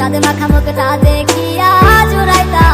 চাঁদ মাখা মুখটা দেখিয়া জুড়াইতা